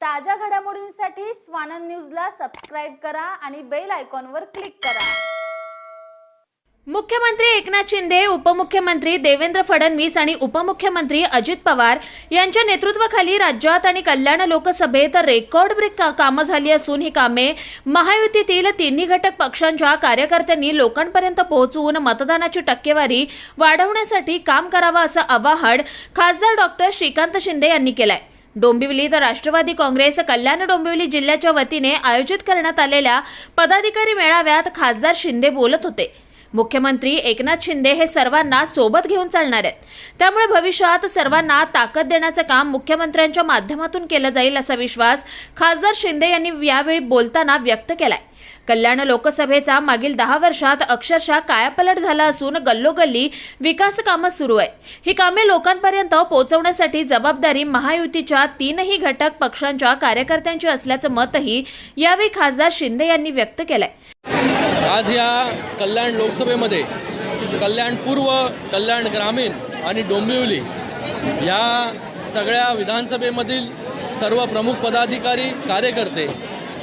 ताज्या घडामोडींसाठी स्वानंद न्यूजला सबस्क्राईब करा आणि बेल आयकॉनवर क्लिक करा. मुख्यमंत्री एकनाथ शिंदे उपमुख्यमंत्री देवेंद्र फडणवीस आणि उपमुख्यमंत्री अजित पवार यांच्या नेतृत्वाखाली राज्यात आणि कल्याण लोकसभेत रेकॉर्ड ब्रेक का- कामं झाली असून ही कामे महायुतीतील तिन्ही घटक पक्षांच्या कार्यकर्त्यांनी लोकांपर्यंत पोहोचवून मतदानाची टक्केवारी वाढवण्यासाठी काम करावं असं आवाहन खासदार डॉक्टर श्रीकांत शिंदे यांनी केलंय. डोंबिवली तर राष्ट्रवादी काँग्रेस कल्याण डोंबिवली जिल्ह्याच्या वतीने आयोजित करण्यात आलेल्या पदाधिकारी मेळाव्यात खासदार शिंदे बोलत होते. मुख्यमंत्री एकनाथ शिंदे हे सर्वांना सोबत घेऊन चालणार आहेत. त्यामुळे भविष्यात सर्वांना ताकद देण्याचं काम मुख्यमंत्र्यांच्या माध्यमातून केलं जाईल असा विश्वास खासदार शिंदे यांनी यावेळी बोलताना व्यक्त केलाय. कल्याण लोकसभेचा मागील दहा वर्षात अक्षरशः कायापलट झाला असून गल्लोगल्ली विकास कामं सुरू आहे ही कामे लोकांपर्यंत पोहोचवण्यासाठी जबाबदारी महायुतीच्या तीनही घटक पक्षांच्या कार्यकर्त्यांची असल्याचं मतही यावेळी खासदार शिंदे यांनी व्यक्त केलंय. आज या कल्याण लोकसभेमध्ये कल्याण पूर्व कल्याण ग्रामीण आणि डोंबिवली या सगळ्या विधानसभेमधील सर्व प्रमुख पदाधिकारी कार्यकर्ते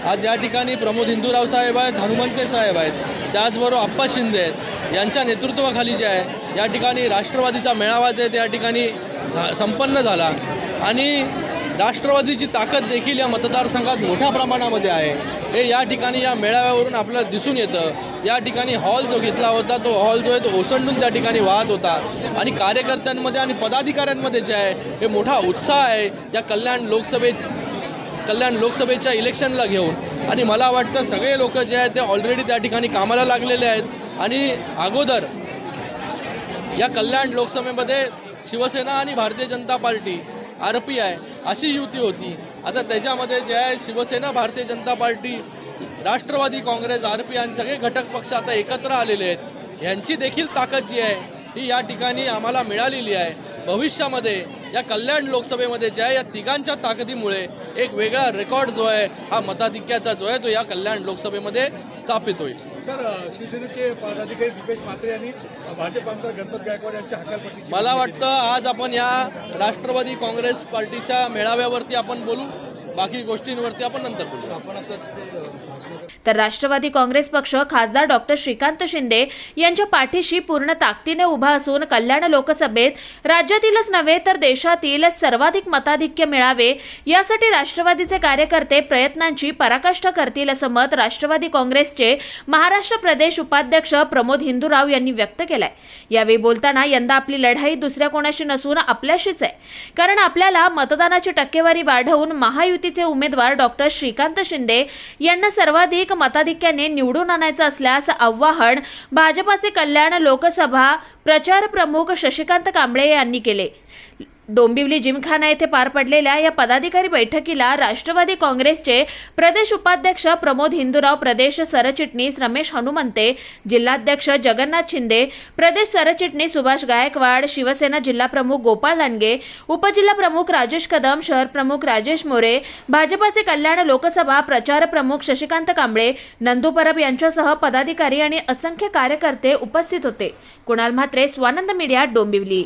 आज या ठिकाणी प्रमोद हिंदूराव साहेब आहेत हनुमंते साहेब आहेत त्याचबरोबर आप्पा शिंदे आहेत यांच्या नेतृत्वाखाली जे आहे या ठिकाणी राष्ट्रवादीचा मेळावा जे त्या ठिकाणी झा संपन्न झाला. आणि राष्ट्रवादीची ताकद देखील या मतदारसंघात मोठ्या प्रमाणामध्ये आहे. हे या ठिकाणी या मेळाव्यावरून आपल्याला दिसून येतं. या ठिकाणी हॉल जो घेतला होता तो हॉल जो आहे तो ओसंडून त्या ठिकाणी वाहत होता. आणि कार्यकर्त्यांमध्ये आणि पदाधिकाऱ्यांमध्ये जे आहे हे मोठा उत्साह आहे या कल्याण लोकसभेत कल्याण लोकसभेच्या इलेक्शनला घेऊन. आणि मला वाटतं सगळे लोक जे आहेत ते ऑलरेडी त्या ठिकाणी कामाला लागलेले आहेत. आणि अगोदर या कल्याण लोकसभेमध्ये शिवसेना आणि Bharatiya Janata Party R P I अशी युती होती. आता त्याच्यामध्ये जे आहे Shiv Sena Bharatiya Janata Party Rashtravadi Congress R P आणि सगळे घटक पक्ष आता एकत्र आलेले आहेत. यांची देखील ताकद जी आहे ही या ठिकाणी आम्हाला मिळालेली आहे. भविष्यामध्ये या कल्याण लोकसभेमध्ये जे आहे या तिघांच्या ताकदीमुळे एक वेगळा रेकॉर्ड जो आहे हा मताधिक्याचा जो आहे तो या कल्याण लोकसभेमध्ये स्थापित होईल. सर शिवसेनेचे पदाधिकारी दीपेश म्हात्रे यांनी भाजप आमदार गणपत गायकवाड यांच्या हकालपट्टी मला वाटतं आज आपण या राष्ट्रवादी काँग्रेस पार्टीच्या मेळाव्यावरती आपण बोलू. बाकी गोष्टींवरती आपण नंतर बोलू आपण तर राष्ट्रवादी काँग्रेस पक्ष खासदार डॉक्टर श्रीकांत शिंदे यांच्या पाठीशी पूर्ण ताकदीने उभा असून कल्याण लोकसभेत राज्यातीलच नव्हे तर देशातील सर्वाधिक मताधिक्य मिळावे यासाठी राष्ट्रवादीचे कार्यकर्ते प्रयत्नांची पराकाष्ठा करतील असं मत राष्ट्रवादी काँग्रेसचे महाराष्ट्र प्रदेश उपाध्यक्ष प्रमोद हिंदूराव यांनी व्यक्त केलंय. यावेळी बोलताना यंदा आपली लढाई दुसऱ्या कोणाशी नसून आपल्याशीच आहे. कारण आपल्याला मतदानाची टक्केवारी वाढवून महायुतीचे उमेदवार डॉक्टर श्रीकांत शिंदे यांना सर्वाधिक मताधिक्याने निवडून आणायचं असल्यास आवाहन भाजपाचे कल्याण लोकसभा प्रचार प्रमुख शशिकांत कांबळे यांनी केले. डोंबिवली जिमखाना येथे पार पडलेल्या या पदाधिकारी बैठकीला राष्ट्रवादी काँग्रेसचे प्रदेश उपाध्यक्ष प्रमोद हिंदूराव प्रदेश सरचिटणीस रमेश हनुमंते जिल्हाध्यक्ष जगन्नाथ शिंदे प्रदेश सरचिटणीस सुभाष गायकवाड शिवसेना जिल्हा प्रमुख गोपाळ लांडगे उपजिल्हा प्रमुख राजेश कदम शहर प्रमुख राजेश मोरे भाजपाचे कल्याण लोकसभा प्रचार प्रमुख शशिकांत कांबळे नंदू परब यांच्यासह पदाधिकारी आणि असंख्य कार्यकर्ते उपस्थित होते. कुणाल म्हात्रे स्वानंद मीडिया डोंबिवली.